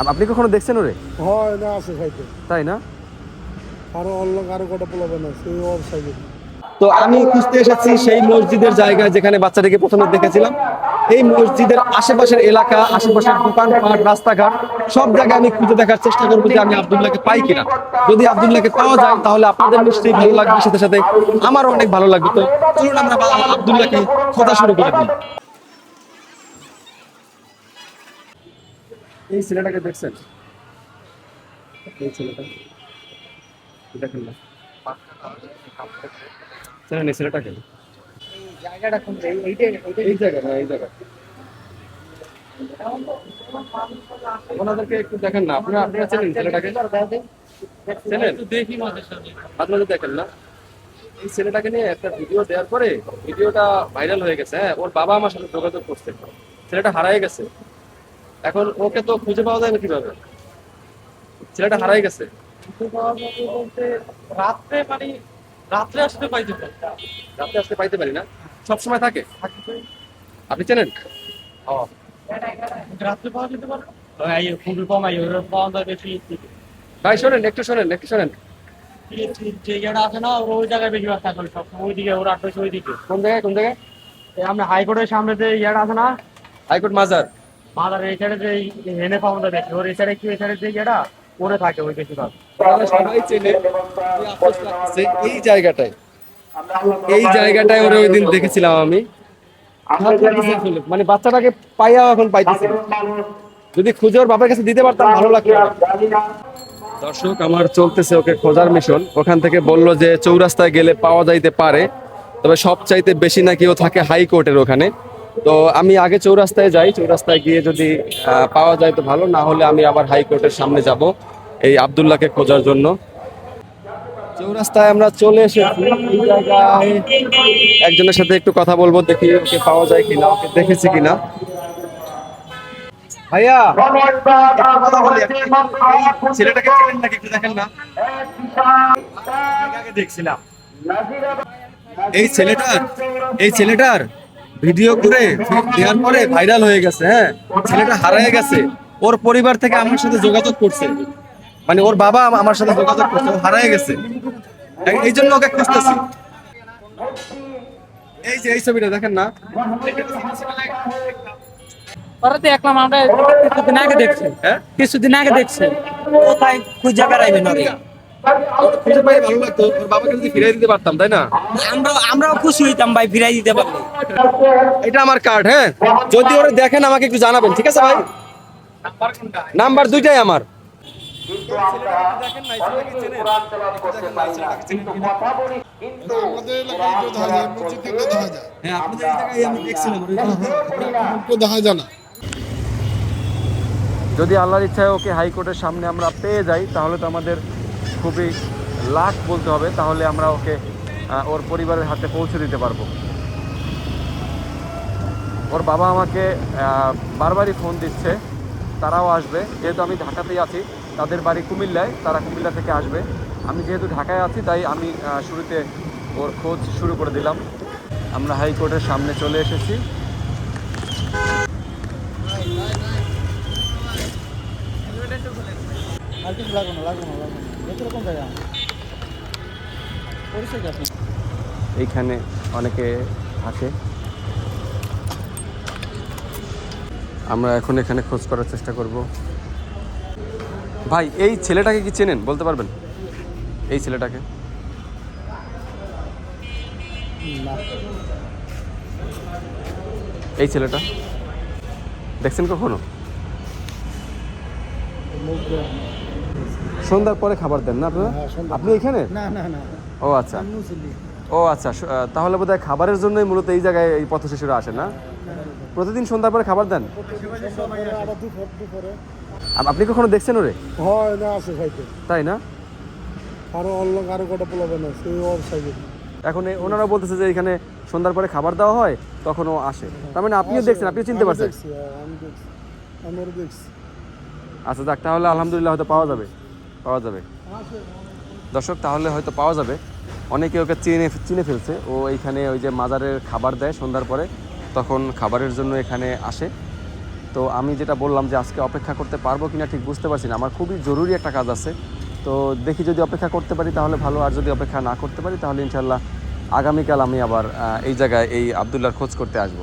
Up- আপনি কখনো দেখছেন ওরে? হয় না আছে খাইতে তাই না? আরও অন্য আরও কটা পোলাবেন আছে সেই ওর সাইডে। তো আমি খুঁজতে এসেছি সেই মসজিদের জায়গায় যেখানে বাচ্চাটিকে প্রথমে দেখেছিলাম। এই মসজিদের আশেপাশের এলাকা আশেপাশের দোকানপাট রাস্তাঘাট সব জায়গায় আমি খুঁজে দেখার চেষ্টা করব যে আমি আবদুল্লাহকে পাই কিনা। যদি আবদুল্লাহকে পাওয়া যায় তাহলে আপনাদের নিশ্চয়ই ভালো লাগবে। সাথে সাথে আমারও অনেক ভালো লাগবে। তো চলুন আমরা আবদুল্লাহকে খোঁজা শুরু করে দিই। এই ছেলেটাকে দেখছেন? এই ছেলেটা। দেখেন না। এই ছেলেটাকে? নিয়ে একটা ভিডিও দেওয়ার পরে ভিডিওটা ভাইরাল হয়ে গেছে হ্যাঁ? ওর বাবা আমার সাথে যোগাযোগ করছে। ছেলেটা হারাই গেছে। এখন ওকে তো খুঁজে পাওয়া যায় না কীভাবে? ছেলেটা হারাই গেছে। বলতে রাত্রে মানে রাত্রে আসতে পাইতে পারি। রাতে আসতে পাইতে পারি না। সব সময় থাকে? আপনি চেনেন? রাত্রে পাওয়া যেতে পারে? এই খুবই কমাই ওর পাওয়া যায় বেশি। ভাই শোনেন একটু শোনেন একটু শোনেন। যে জায়গাটা আছে না ওই জায়গায় সব ওইদিকে ওর ওইদিকে। কোন জায়গায় কোন জায়গায়? আমরা হাইকোর্টের সামনে যে ইয়াটা আছে না? হাইকোর্ট মাজার। মাদার এই সাইডে যে হেনে পাওয়া বেশি ওর এই সাইডে কি এই সাইডে যে ইয়াটা ওরে থাকে ওই বেশিরভাগ। তাহলে সবাই চেনে এই জায়গাটায়। এই জায়গাটায় ওরে ওই দিন দেখেছিলাম আমি। মানে বাচ্চাটাকে পাইয়া এখন পাইতেছি। যদি খুঁজে ওর বাবার কাছে দিতে পারতাম ভালো লাগতো। দর্শক আমার চলতেছে ওকে খোঁজার মিশন ওখান থেকে বলল যে চৌরাস্তায় গেলে পাওয়া যাইতে পারে। তবে সব চাইতে বেশি নাকি ও থাকে হাইকোর্টের ওখানে। তো আমি আগে চৌরাস্তায় যাই, চৌরাস্তায় গিয়ে যদি পাওয়া যায় তো ভালো, না হলে আমি আবার হাইকোর্টের সামনে যাব এই আবদুল্লাহকে খোঁজার জন্য। চৌরাস্তায় আমরা চলে এসেছি একজনের সাথে একটু কথা বলব, দেখি ওকে পাওয়া যায় কিনা, ওকে দেখেছি কিনা। ভাইয়া দেখেন না? এই ছেলেটার এই ছেলেটার ভিডিও করে দেওয়ার পরে ভাইরাল হয়ে গেছে হ্যাঁ? ছেলেটা হারিয়ে গেছে। ওর পরিবার থেকে আমার সাথে যোগাযোগ করছে। মানে ওর বাবা আমার সাথে যোগাযোগ করছে হারিয়ে গেছে। এই- জন্য ওকে খুঁজতেছি। এই যে এই ছবিটা দেখেন না। ওরা দেখলাম আমরা কিছুদিন আগে দেখছি। হ্যাঁ? কিছুদিন আগে দেখছি। কোথায় খুঁজে বেড়াইবেন ওরে খুঁজে পাই ভালো লাগতো ওর বাবাকে যদি ফিরিয়ে দিতে পারতাম তাই না? আমরা আমরাও খুশি হইতাম ভাই ফিরাই দিতে পারলে। এটা আমার কার্ড হ্যাঁ? যদি ওরা দেখেন আমাকে একটু জানাবেন ঠিক আছে ভাই? নাম্বার দুইটাই আমার। হ্যাঁ যদি আল্লাহর ইচ্ছায় ওকে হাইকোর্টের সামনে আমরা পেয়ে যাই তাহলে তো আমাদের খুবই লাখ বলতে হবে, তাহলে আমরা ওকে ওর পরিবারের হাতে পৌঁছে দিতে পারব। ওর বাবা আমাকে বারবারই ফোন দিচ্ছে, তারাও আসবে। যেহেতু আমি ঢাকাতেই আছি, তাদের বাড়ি কুমিল্লায়, তারা কুমিল্লা থেকে আসবে। আমি যেহেতু ঢাকায় আছি, তাই আমি শুরুতে ওর খোঁজ শুরু করে দিলাম। আমরা হাইকোর্টের সামনে চলে এসেছি। এইখানে অনেকে থাকে। আমরা এখন এখানে খোঁজ করার চেষ্টা করব। ভাই, এই ছেলেটাকে কি চেনেন? বলতে পারবেন? এই ছেলেটাকে? এই ছেলেটা? দেখছেন কখনো? সন্ধ্যার পরে খাবার দেন না আপনারা? আপনি এখানে? না না না। ও আচ্ছা। ও আচ্ছা তাহলে বোধহয় খাবারের জন্যই মূলত এই জায়গায় এই পথ শিশুরা আসে না? প্রতিদিন সন্ধ্যার পরে খাবার দেন? আপনি কখনো দেখছেন ওরে? হয় তাই না? আরও অন্য আরও কটা পোলাবেন এখন ওনারা বলতেছে যে এখানে সন্ধ্যার পরে খাবার দেওয়া হয় তখন ও আসে। তার মানে আপনিও দেখছেন আপনিও চিনতে পারছেন? হ্যাঁ, আচ্ছা যাক তাহলে আলহামদুলিল্লাহ হয়তো পাওয়া যাবে। পাওয়া যাবে। দর্শক, তাহলে হয়তো পাওয়া যাবে। অনেকে ওকে চিনে চিনে ফেলছে। ও এইখানে ওই যে মাজারের খাবার দেয় সন্ধ্যার পরে, তখন খাবারের জন্য এখানে আসে। তো আমি যেটা বললাম যে আজকে অপেক্ষা করতে পারব কিনা ঠিক বুঝতে পারছি না। আমার খুবই জরুরি একটা কাজ আছে। তো দেখি যদি অপেক্ষা করতে পারি তাহলে ভালো, আর যদি অপেক্ষা না করতে পারি তাহলে ইনশাল্লাহ আগামীকাল আমি আবার এই জায়গায় এই আবদুল্লার খোঁজ করতে আসব।